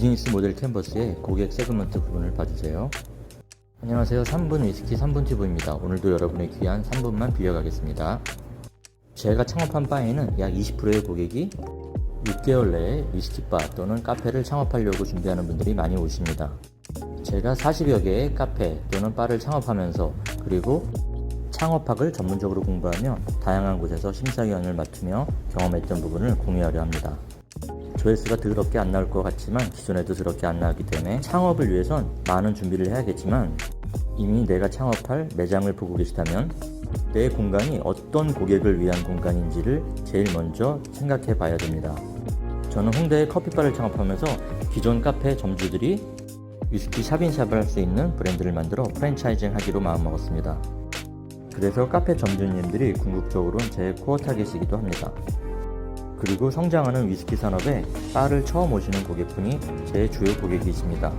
비즈니스 모델 캔버스의 고객 세그먼트 부분을 봐주세요. 안녕하세요. 3분 위스키 3분 튜브입니다. 오늘도 여러분의 귀한 3분만 빌려가겠습니다. 제가 창업한 바에는 약 20%의 고객이 6개월 내에 위스키바 또는 카페를 창업하려고 준비하는 분들이 많이 오십니다. 제가 40여 개의 카페 또는 바를 창업하면서 그리고 창업학을 전문적으로 공부하며 다양한 곳에서 심사위원을 맡으며 경험했던 부분을 공유하려 합니다. 조회수가 더럽게 안 나올 것 같지만 기존에도 더럽게 안 나왔기 때문에 창업을 위해선 많은 준비를 해야겠지만 이미 내가 창업할 매장을 보고 계시다면 내 공간이 어떤 고객을 위한 공간인지를 제일 먼저 생각해 봐야 됩니다. 저는 홍대에 커피바를 창업하면서 기존 카페 점주들이 위스키 샵인샵을 할 수 있는 브랜드를 만들어 프랜차이징 하기로 마음먹었습니다. 그래서 카페 점주님들이 궁극적으로는 제 코어 타겟이기도 합니다. 그리고 성장하는 위스키 산업에 바를 처음 오시는 고객분이 제 주요 고객이십니다.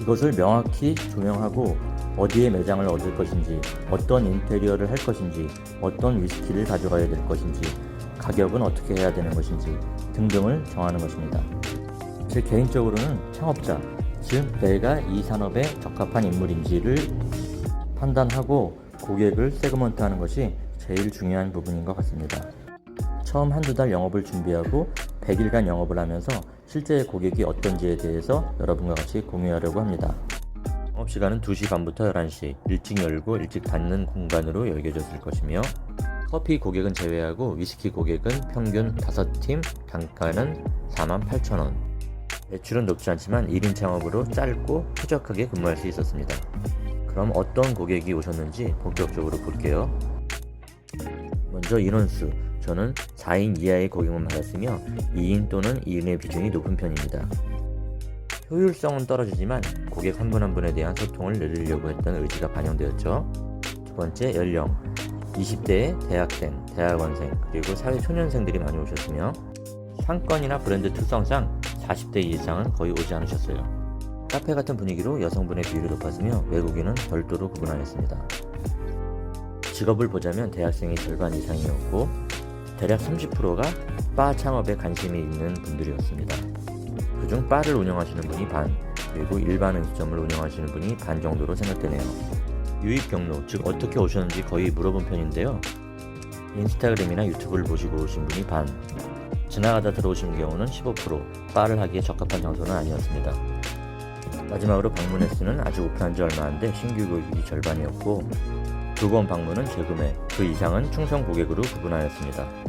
이것을 명확히 조명하고 어디에 매장을 얻을 것인지, 어떤 인테리어를 할 것인지, 어떤 위스키를 가져가야 될 것인지, 가격은 어떻게 해야 되는 것인지 등등을 정하는 것입니다. 제 개인적으로는 창업자, 즉 내가 이 산업에 적합한 인물인지를 판단하고 고객을 세그먼트 하는 것이 제일 중요한 부분인 것 같습니다. 처음 한두 달 영업을 준비하고 100일간 영업을 하면서 실제 고객이 어떤지에 대해서 여러분과 같이 공유하려고 합니다. 영업 시간은 2시 반부터 11시, 일찍 열고 일찍 닫는 공간으로 여겨졌을 것이며 커피 고객은 제외하고 위스키 고객은 평균 5팀, 단가는 48,000원. 매출은 높지 않지만 1인 창업으로 짧고 쾌적하게 근무할 수 있었습니다. 그럼 어떤 고객이 오셨는지 본격적으로 볼게요. 먼저 인원수. 저는 4인 이하의 고객만 받았으며 2인 또는 2인의 비중이 높은 편입니다. 효율성은 떨어지지만 고객 한 분 한 분에 대한 소통을 늘리려고 했던 의지가 반영되었죠. 두 번째, 연령. 20대의 대학생, 대학원생, 그리고 사회초년생들이 많이 오셨으며 상권이나 브랜드 특성상 40대 이상은 거의 오지 않으셨어요. 카페 같은 분위기로 여성분의 비율이 높았으며 외국인은 별도로 구분하였습니다. 직업을 보자면 대학생이 절반 이상이었고 대략 30%가 바 창업에 관심이 있는 분들이었습니다. 그중 바를 운영하시는 분이 반, 그리고 일반 음식점을 운영하시는 분이 반 정도로 생각되네요. 유입 경로, 즉 어떻게 오셨는지 거의 물어본 편인데요. 인스타그램이나 유튜브를 보시고 오신 분이 반, 지나가다 들어오신 경우는 15%, 바를 하기에 적합한 장소는 아니었습니다. 마지막으로 방문 횟수는 아직 오픈한 지 얼마 안 돼 신규 고객이 절반이었고 두 번 방문은 재구매, 그 이상은 충성 고객으로 구분하였습니다.